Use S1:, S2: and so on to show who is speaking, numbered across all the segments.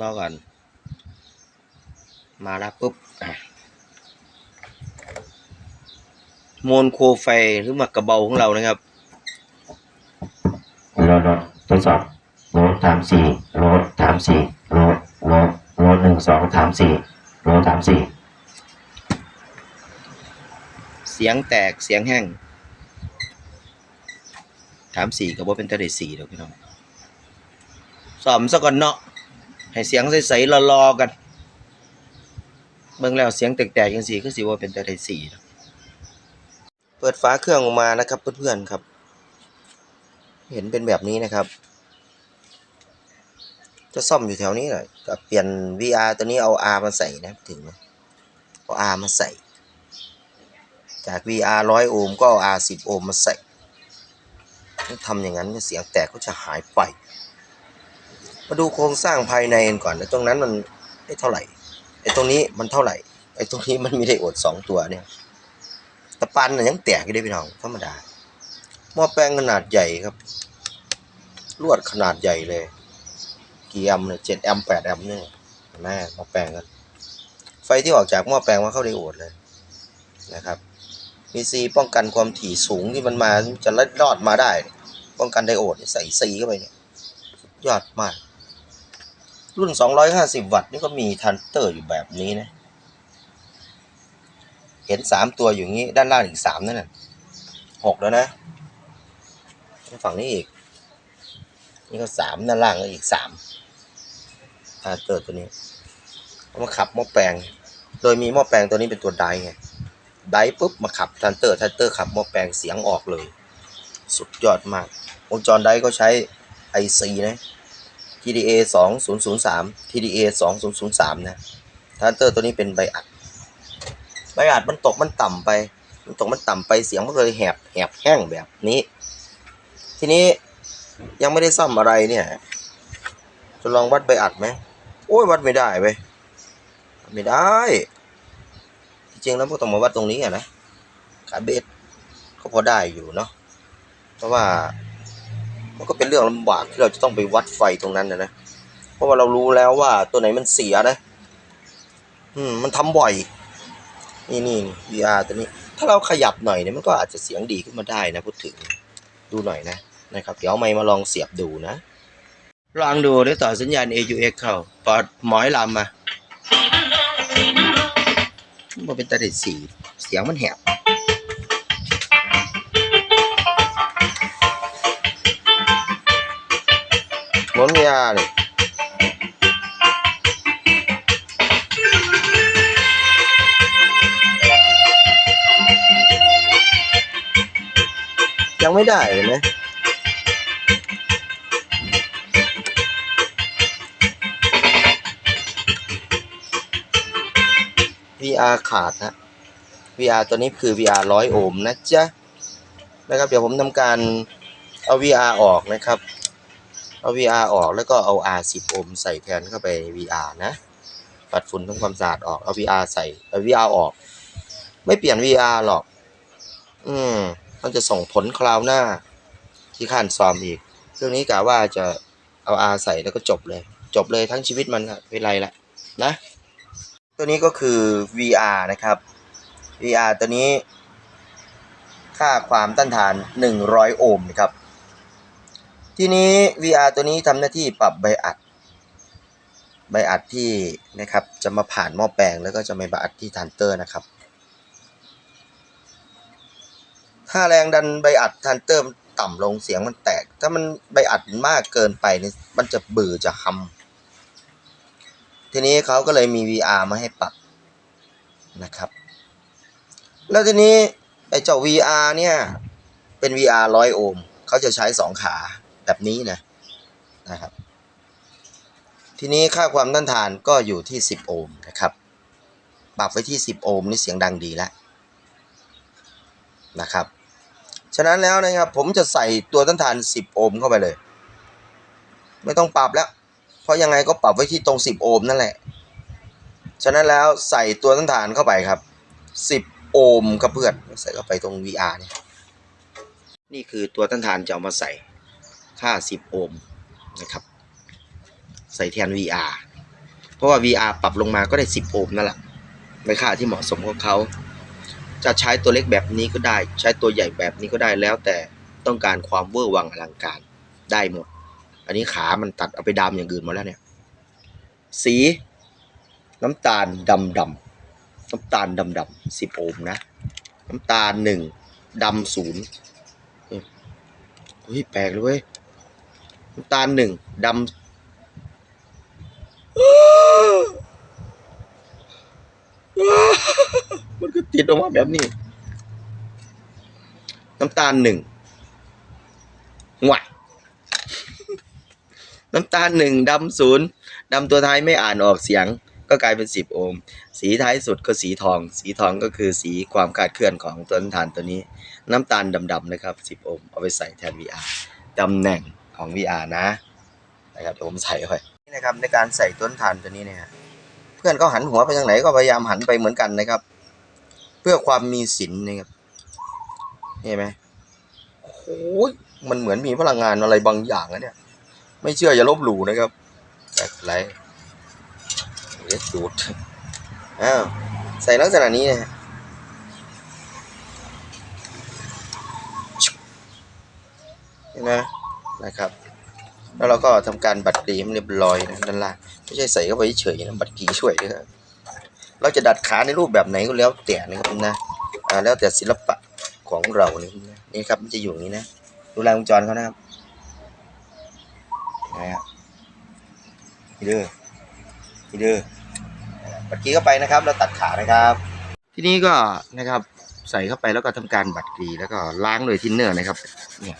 S1: รอก่อน มาแล้วปุ๊บอะโมนโคไฟหรือหมักกระเบาของเรานะครับ
S2: โหลดโหลดทดสอบโหลดสามสี่โหลดสามสี่โหลดโหลดโหลดหนึ่งสองสามสี่โหลดสามสี่
S1: เสียงแตกเสียงแห้งถามสี่ก็บ่เป็นตะได้สี่ดอกพี่น้องสอมซะก่อนเนาะ ให้เสียงใสๆรอๆกัน เบิ่งแล้วเสียงแตกๆจังซี่คือสิว่าเป็นแตะไดสี่เปิดฝาเครื่องออกมานะครับเพื่อนๆครับ เห็นเป็นแบบนี้นะครับ จะซ่อมอยู่แถวนี้แหละก็เปลี่ยน VR ตัวนี้เอา R มาใส่นะถึงไหมเอา R มาใส่ จาก VR ร้อยโอห์มก็เอา R สิบโอห์มมาใส่ถ้าทำอย่างนั้นเสียงแตกก็จะหายไป มาดูโครงสร้างภายในกันก่อนไอ้ตรงนั้นมันได้เท่าไหร่ไอ้ตรงนี้มันเท่าไหร่ไอ้ตรงนี้มันมีไดโอดสองตัวเนี่ยตะปันน่ะยังแตกอยู่ได้พี่น้องธรรมดาหม้อแปลงขนาดใหญ่ครับ ลวดขนาดใหญ่เลยกี่แอมเนี่ยเจ็ดแอมแปดแอมเนี่ยเห็นไหมหม้อแปลงกันไฟที่ออกจากหม้อแปลงมาเข้าไดโอดเลยนะครับมีซีป้องกันความถี่สูงที่มันมาจะลดรอดมาได้ ป้องกันไดโอดใส่ซีเข้าไปเนี่ยยอดมาก รุ่น 250 วัตต์นี่ก็มีทันเตอร์อยู่แบบนี้นะ เห็น 3 ตัวอยู่งี้ด้านล่างอีก 3 นั่นน่ะหกแล้วนะ ฝั่งนี้อีก นี่ก็สามด้านล่างก็อีกสามทันเตอร์ตัวนี้เอามาขับหม้อแปลง โดยมีหม้อแปลงตัวนี้เป็นตัวไดไงไดปุ๊บมาขับทันเตอร์ทันเตอร์ขับหม้อแปลงเสียงออกเลย สุดยอดมากวงจรไดก็ใช้ IC นะ TDA 2003 TDA 2003 นะทันเตอร์ตัวนี้เป็นไบอัดไบอัดมันตกมันต่ำไป มันตกมันต่ำไปเสียงมันก็เลยแหบแหบแห้งแบบนี้ ทีนี้ยังไม่ได้ซ่อมอะไรเนี่ย จะลองวัดไบอัดไหมโอ้ยวัดไม่ได้เว้ยไม่ได้ จริงๆแล้วพวกต้องมาวัดตรงนี้อะนะขาเบสก็พอได้อยู่เนาะเพราะว่า มันก็เป็นเรื่องลำบากที่เราจะต้องไปวัดไฟตรงนั้นนะนะ เพราะว่าเรารู้แล้วว่าตัวไหนมันเสียนะ อืม มันทำบ่อย นี่นี่ VR ตัวนี้ ถ้าเราขยับหน่อยเนี่ยมันก็อาจจะเสียงดีขึ้นมาได้นะพูดถึง ดูหน่อยนะนะครับ เดี๋ยวเอาไมค์มาลองเสียบดูนะ ลองดูได้ต่อสัญญาณ AUX เข้าปอดหมอยลำมามันเป็นตาเด็ดสี เสียงมันแหบ หมนยาเลยยังไม่ได้เลยนะ VR ขาดนะ VR ตัวนี้คือ VR ร้อยโอห์มนะจ๊ะ นะครับ เดี๋ยวผมทำการเอา VR ออกนะครับ เอา VR ออกแล้วก็เอา R 10 โอห์มใส่แทนเข้าไป VR นะ ปัดฝุ่นทำความสะอาดออก เอา VR ใส่เอา VR ออก ไม่เปลี่ยน VR หรอก อืม มันจะส่งผลคราวหน้า ที่ขั้นซ้อมอีก เรื่องนี้กะว่าจะเอา R ใส่แล้วก็จบเลย จบเลยทั้งชีวิตมันไม่เป็นไรละนะ ตัวนี้ก็คือ VR นะครับ VR ตัวนี้ ค่าความต้านทาน 100 โอห์มนะครับ ทีนี้ VR ตัวนี้ทำหน้าที่ปรับไบอัดไบอัดที่นะครับจะมาผ่านหม้อแปลงแล้วก็จะมาไบอัดที่ทันเตอร์นะครับ ถ้าแรงดันไบอัดทันเตอร์มันต่ำลงเสียงมันแตก ถ้ามันไบอัดมากเกินไปนี่มันจะเบื่อจะฮัมทีนี้เขาก็เลยมี VR มาให้ปรับนะครับ แล้วทีนี้ไอ้เจ้า VR เนี่ยเป็น VR ร้อยโอห์มเขาจะใช้สองขา แบบนี้นะนะครับ ทีนี้ค่าความต้านทานก็อยู่ที่ 10 โอห์มนะครับ ปรับไว้ที่ 10 โอห์มนี่เสียงดังดีแล้วนะครับ ฉะนั้นแล้วนะครับผมจะใส่ตัวต้านทาน 10 โอห์มเข้าไปเลย ไม่ต้องปรับแล้ว เพราะยังไงก็ปรับไว้ที่ตรง 10 โอห์มนั่นแหละ ฉะนั้นแล้วใส่ตัวต้านทานเข้าไปครับ 10 โอห์มครับเพื่อนใส่เข้าไปตรง VR เนี่ยนี่คือตัวต้านทานจะเอามาใส่ ค่า 10 โอห์มนะครับ ใส่แทน VR เพราะว่า VR ปรับลงมาก็ได้ 10 โอห์มนั่นแหละในค่าที่เหมาะสมของเขา จะใช้ตัวเล็กแบบนี้ก็ได้ ใช้ตัวใหญ่แบบนี้ก็ได้แล้วแต่ต้องการความเวอร์วังอลังการได้หมด อันนี้ขามันตัดเอาไปดำอย่างอื่นหมดแล้วเนี่ย สีน้ำตาลดำดำน้ำตาลดำดำสิบโอห์มนะ น้ำตาลหนึ่งดำศูนย์เฮ้ยแปลกเลยเว้ย น้ำตาลหนึ่งดำมันก็ติดออกมาแบบนี้ น้ำตาลหนึ่งหวะน้ำตาลหนึ่งดำศูนย์ดำตัวท้ายไม่อ่านออกเสียง ก็กลายเป็นสิบโอห์ม สีท้ายสุดก็สีทอง สีทองก็คือสีความคาดเคลื่อนของตัวน้ำตาลตัวนี้ น้ำตาลดำๆนะครับสิบโอห์มเอาไปใส่แทน VR ตำแหน่ง ของ VR นะนะครับเดี๋ยวผมใส่ไว้นี่นะครับในการใส่ต้นทานตัวนี้เนี่ยเพื่อนเขาหันหัวไปทางไหนก็พยายามหันไปเหมือนกันนะครับ เพื่อความมีศิลนะครับเห็นไหมโอ้ยมันเหมือนมีพลังงานอะไรบางอย่างนะเนี่ย ไม่เชื่ออย่าลบหลู่นะครับแบบไรเล็ดดูดอ้าวใส่ลักษณะนี้นะฮะเห็นไหม นะครับ แล้วเราก็ทำการบัตรกรีมเรียบร้อยนะด้านล่างไม่ใช่ใส่เข้าไปเฉยนะบัตรกรีช่วยด้วยครับเราจะดัดขาในรูปแบบไหนก็แล้วแต่นะครับนะแล้วแต่ศิลปะของเรานี่นะนี่ครับมันจะอยู่อย่างนี้นะดูแลวงจรเขานะครับนะครับนี่เด้อนี่เด้อบัตรกรีเข้าไปนะครับ แล้วตัดขานะครับ ทีนี้ก็นะครับใส่เข้าไปแล้วก็ทำการบัตรกรีแล้วก็ล้างโดยทินเนอร์นะครับเนี่ย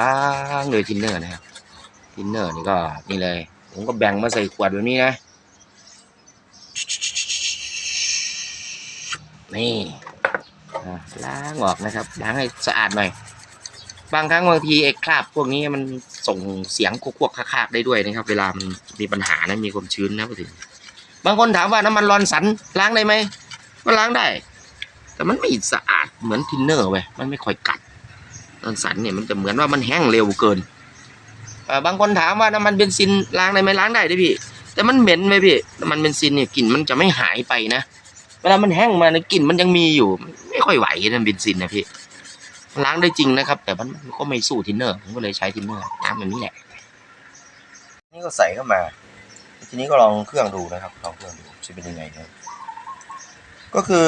S1: ล้างโดยทินเนอร์นะครับทินเนอร์นี่ก็นี่เลย ผมก็แบ่งมาใส่ขวดแบบนี้นะ นี่ล้างออกนะครับล้างให้สะอาดหน่อย บางครั้งบางทีไอ้คราบพวกนี้มันส่งเสียงควกคากๆได้ด้วยนะครับ เวลามันมีปัญหานะมีความชื้นนะพูดถึงบางคนถามว่าน้ำมันร้อนสันล้างได้ไหมก็ล้างได้ แต่มันไม่สะอาดเหมือนทินเนอร์เว้ยมันไม่ค่อยกัด สันเนี่ยมันจะเหมือนว่ามันแห้งเร็วเกินเอ่อบางคนถามว่าน้ำมันเบนซินล้างได้ไหมล้างได้ดิพี่ แต่มันเหม็นไหมพี่น้ำมันเบนซินเนี่ยกลิ่นมันจะไม่หายไปนะเวลามันแห้งมาเนี่ยกลิ่นมันยังมีอยู่ ไม่ค่อยไหวนะเบนซินนะพี่ล้างได้จริงนะครับ แต่มันก็ไม่สู้ทินเนอร์ผมก็เลยใช้ทินเนอร์น้ำแบบนี้แหละนี่ก็ใส่เข้ามา ทีนี้ก็ลองเครื่องดูนะครับลองเครื่องดูจะเป็นยังไงนะก็คือ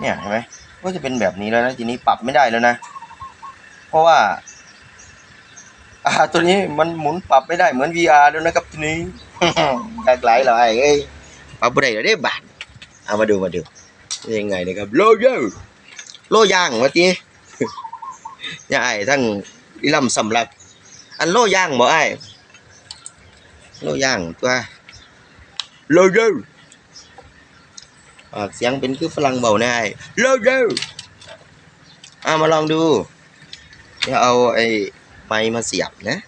S1: เนี่ยเห็นไหมก็จะเป็นแบบนี้แล้วนะทีนี้ปรับไม่ได้แล้วนะ เพราะว่าอาตัวนี้มันหมุนปรับไม่ได้เหมือน VR แล้วนะครับทีนี้หลากหลายหลายเอ้ยปรับไม่ได้แล้วได้บาทเอามาดูมาดูยังไงนะครับโลโยโลย่างเมื่อกี้ย่าไอ้ทั้งอีลำสำลัก อันโลย่างบ่ไอ้โลย่างตัวโลยออกเสียงเป็นคือฝรั่งเบาแน่ไอ้โลโยเอามาลองดู เดี๋ยวเอาไอ้ไม้มาเสียบนะ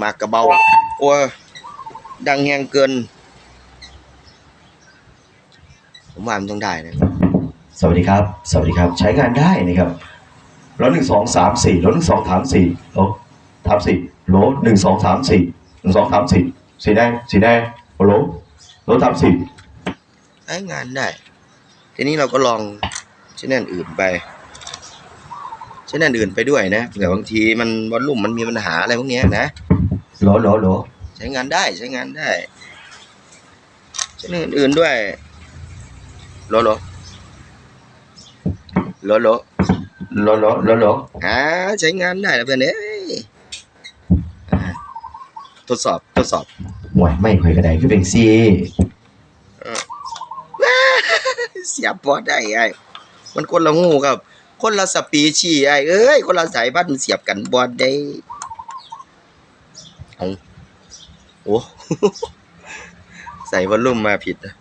S1: มากระเบาโอ้ยดังแหงเกิน ผมว่ามันต้องได้นะ
S2: สวัสดีครับ สวัสดีครับ ใช้งานได้นะครับรถหนึ่งสองสามสี่รถหนึ่งสองสามสี่รถสามสี่รถหนึ่งสองสามสี่หนึ่งสองสามสี่สีแดงสีแดงโอ้โหรถสามสี่
S1: ใช้งานได้ ทีนี้เราก็ลอง ชแนลอื่นไปชแนลอื่นไปด้วยนะเผื่อบางทีมันวอลลุ่มมันมีปัญหาอะไรพวกเนี้ยนะ
S2: โหลโหลโหล
S1: ใช้งานได้ใช้งานได้ชแนลอื่นๆด้วยโลโลโลโล
S2: โหลโหลโหลโหล
S1: อ่าใช้งานได้นะเพื่อนเอ้ยอ่าทดสอบทดสอบ
S2: หวยไม่ค่อยกระไดคือเป็นซี
S1: เสียบพอได้ไอ้ มันคนละงูครับ คนละสปีชีไอเอ้ย คนละสายพันธุ์เสียบกันบอดได้เอาโอ้ใส่วอลลุ่มมาผิดนะ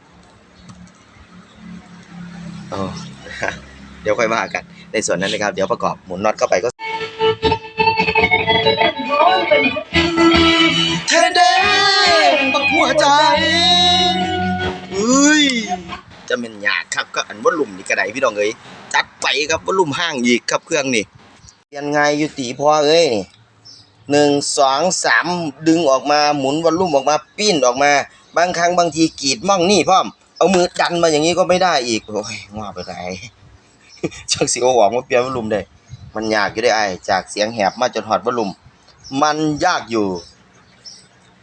S1: อ๋อเดี๋ยวค่อยว่ากัน ในส่วนนั้นนะครับ เดี๋ยวประกอบหมุนน็อตเข้าไปก็ จะเป็นยากครับก็อันวอลลุ่มนี่กระไดพี่น้องเอ้ยจัดไปครับวอลลุ่มห้างอีกครับเครื่องนี่เปลี่ยนไงอยู่ตีพอเอ้ยนี่หนึ่งสองสามดึงออกมาหมุนวอลลุ่มออกมาปิ้นออกมา บางครั้งบางทีกรีดมั่งนี่พร้อมเอามือดันมาอย่างนี้ก็ไม่ได้อีกโอ้ยว่าไปไหนจักสิโอออกมาเปลี่ยนวอลลุ่มได้ มันยากอยู่ได้ไอจากเสียงแหบมาจนหอดวอลลุ่มมันยากอยู่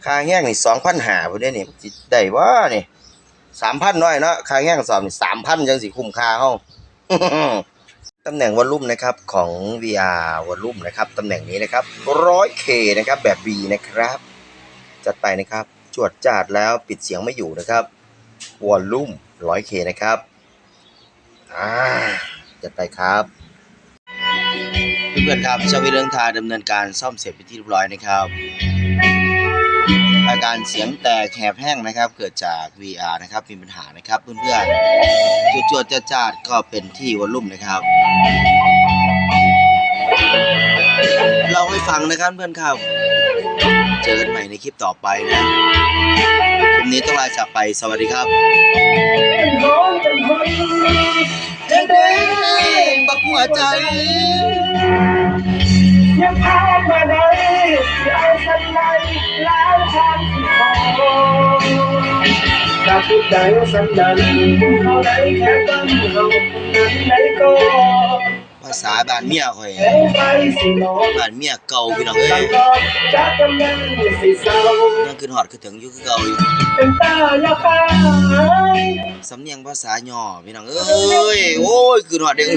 S1: ค่าแห้งนี่สองพันหาพุ่นเด้นี่สิได้ว่านี่ สามพันน้อยเนาะค่าแห้งสอบนี่สามพันจังสิคุ้มค่าเฮาตำแหน่งวอลลุ่มนะครับของ VR วอลลุ่มนะครับตำแหน่งนี้นะครับ 100K นะครับแบบ B นะครับ จัดไปนะครับจวดจาดแล้วปิดเสียงไม่อยู่นะครับวอลลุ่ม 100K นะครับอ่าจัดไปครับเพื่อนๆครับชาวิเรื่องทาดำเนินการซ่อมเสร็จเป็นที่เรียบร้อยนะครับ อาการเสียงแตกแหบแห้งนะครับ เกิดจาก VR นะครับมีปัญหานะครับเพื่อนๆจวดๆจาดก็เป็นที่วอลลุ่มนะครับเราให้ฟังนะครับเพื่อนครับ เจอกันใหม่ในคลิปต่อไปนะคลิปนี้ต้องลาจากไปสวัสดีครับเด็กๆบักหัวใจ
S3: ยังพามาได้ที่เอาสันในแล้วทา ขอจากผู้ใจสันนั้นเขาได้แค่ตั้งเรานั้นได้ก็
S1: ภาษาบ้านเมียข่อย
S3: เอ้ไปสิหนอ
S1: บ้านเมียเก่าพี่น้องเอ้
S3: ตั้ง
S1: ย
S3: ก็จะกำลังสิเศร้า
S1: ยังขึ้นหอดคือถึงอยู่คือเก่าอยู่
S3: เป็นตาอยาคาย
S1: สำเนียงภาษาย่อพี่น้องเอ้ยโอ้ยขึ้นหอดเด้อ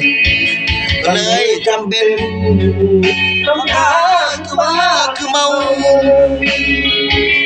S1: ก็เลยจำเป็น
S3: คำถา
S1: คือว่าคือเมา
S3: บ่อยากให้พา